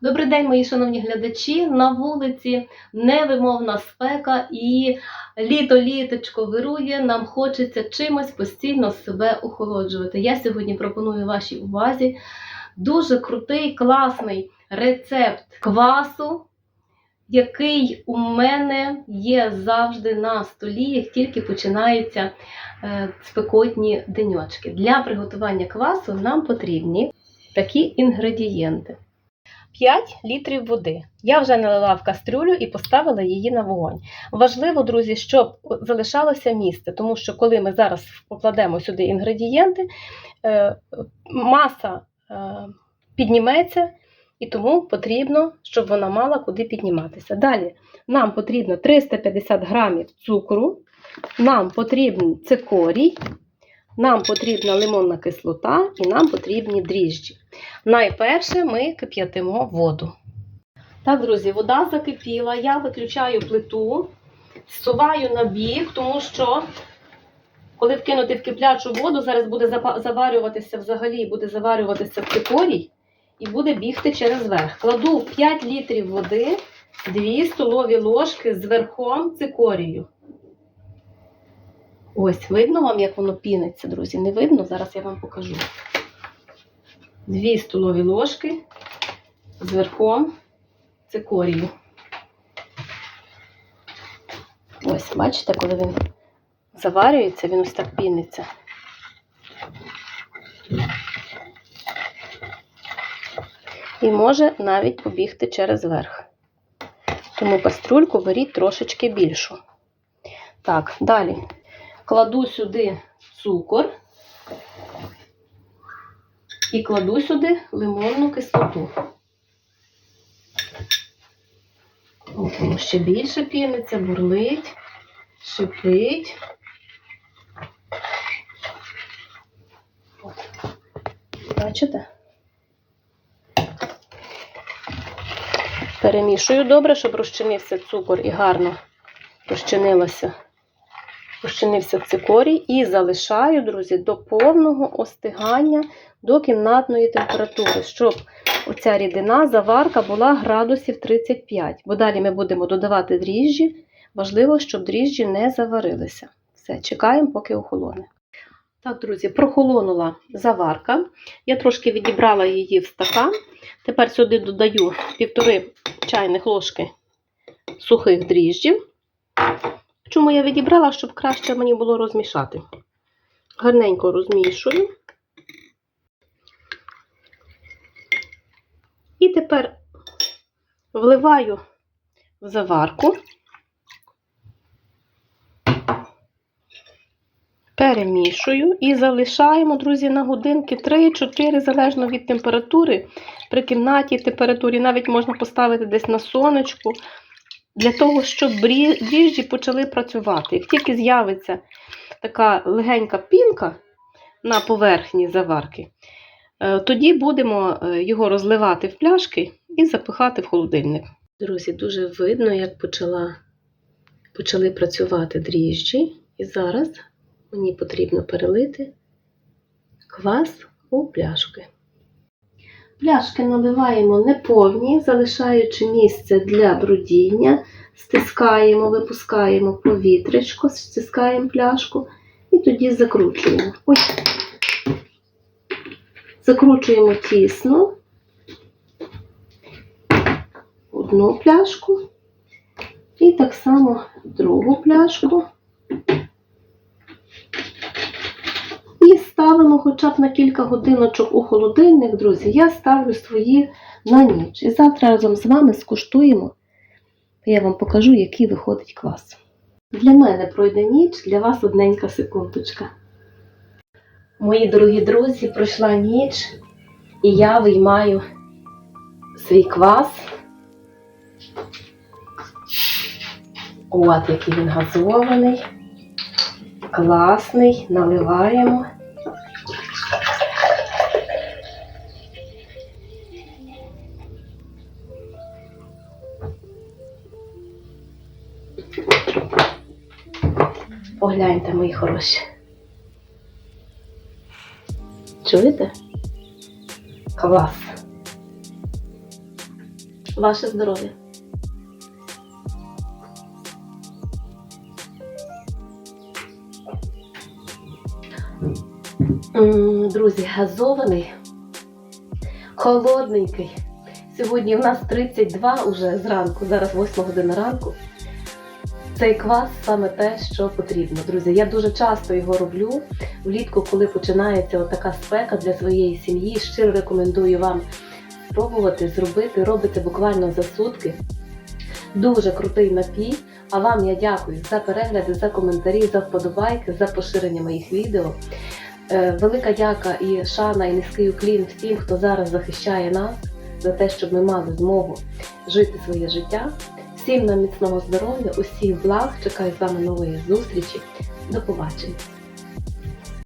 Добрий день, мої шановні глядачі. На вулиці невимовна спека і літо-літочко вирує. Нам хочеться чимось постійно себе охолоджувати. Я сьогодні пропоную вашій увазі дуже крутий, класний рецепт квасу, який у мене є завжди на столі, як тільки починаються е, спекотні деньочки. Для приготування квасу нам потрібні такі інгредієнти. 5 літрів води. Я вже налила в кастрюлю і поставила її на вогонь. Важливо, друзі, щоб залишалося місце, тому що коли ми зараз покладемо сюди інгредієнти, е, маса е, підніметься, і тому потрібно, щоб вона мала куди підніматися. Далі нам потрібно 350 грамів цукру, нам потрібен цикорій, нам потрібна лимонна кислота і нам потрібні дріжджі. Найперше ми кип'ятимо воду. Так, друзі, вода закипіла, я виключаю плиту, зсуваю на бік, тому що, коли вкинути в киплячу воду, зараз буде заварюватися взагалі, буде заварюватися цикорій і буде бігти через верх. Кладу 5 літрів води, 2 столові ложки з верхом цикорію. Ось, видно вам, як воно піниться, друзі? Не видно? Зараз я вам покажу. 2 столові ложки з верхом цикорію. Ось, бачите, коли він заварюється, він ось так піниться. І може навіть побігти через верх. Тому кастрюльку беріть трошечки більшу. Так, далі кладу сюди цукор і кладу сюди лимонну кислоту. От воно ще більше піниться, бурлить, шипить. От. Бачите? Перемішую добре, щоб розчинився цукор і гарно розчинилося, розчинився цикорій. І залишаю, друзі, до повного остигання до кімнатної температури, щоб оця рідина, заварка була градусів 35. Бо далі ми будемо додавати дріжджі. Важливо, щоб дріжджі не заварилися. Все, чекаємо, поки охолоне. Так, друзі, прохолонула заварка. Я трошки відібрала її в стакан. Тепер сюди додаю півтори чайних ложки сухих дріжджів. Чому я відібрала, щоб краще мені було розмішати. Гарненько розмішую. І тепер вливаю в заварку, перемішую і залишаємо, друзі, на годинки 3-4, залежно від температури. При кімнаті температурі навіть можна поставити десь на сонечку, для того, щоб дріжджі почали працювати. Як тільки з'явиться така легенька пінка на поверхні заварки, Е, Тоді будемо е, його розливати в пляшки і запихати в холодильник. Друзі, дуже видно, як почала, почали працювати дріжджі. І зараз мені потрібно перелити квас у пляшки. Пляшки наливаємо неповні, залишаючи місце для брудіння, стискаємо, випускаємо повітрячко, стискаємо пляшку і тоді закручуємо. Ой. Закручуємо тісно одну пляшку і так само другу пляшку. І ставимо хоча б на кілька годиночок у холодильник, друзі. Я ставлю свої на ніч. І завтра разом з вами скуштуємо. Я вам покажу, який виходить квас. Для мене пройде ніч, для вас одненька секундочка. Мої дорогі друзі, пройшла ніч, і я виймаю свій квас. От який він газований, класний, наливаємо. Погляньте, мої хороші. Чуєте? Клас. Ваше здоров'я. Друзі, газований, холодненький. Сьогодні у нас 32 уже зранку, зараз 8 година ранку. Цей квас саме те, що потрібно. Друзі, я дуже часто його роблю влітку, коли починається така спека для своєї сім'ї. Щиро рекомендую вам спробувати зробити. Робите буквально за сутки. Дуже крутий напій. А вам я дякую за перегляди, за коментарі, за вподобайки, за поширення моїх відео. Е, Велика дяка і шана, і низький уклін всім, хто зараз захищає нас за те, щоб ми мали змогу жити своє життя. Всім нам міцного здоров'я, усіх благ. Чекаю з вами нової зустрічі. До побачення.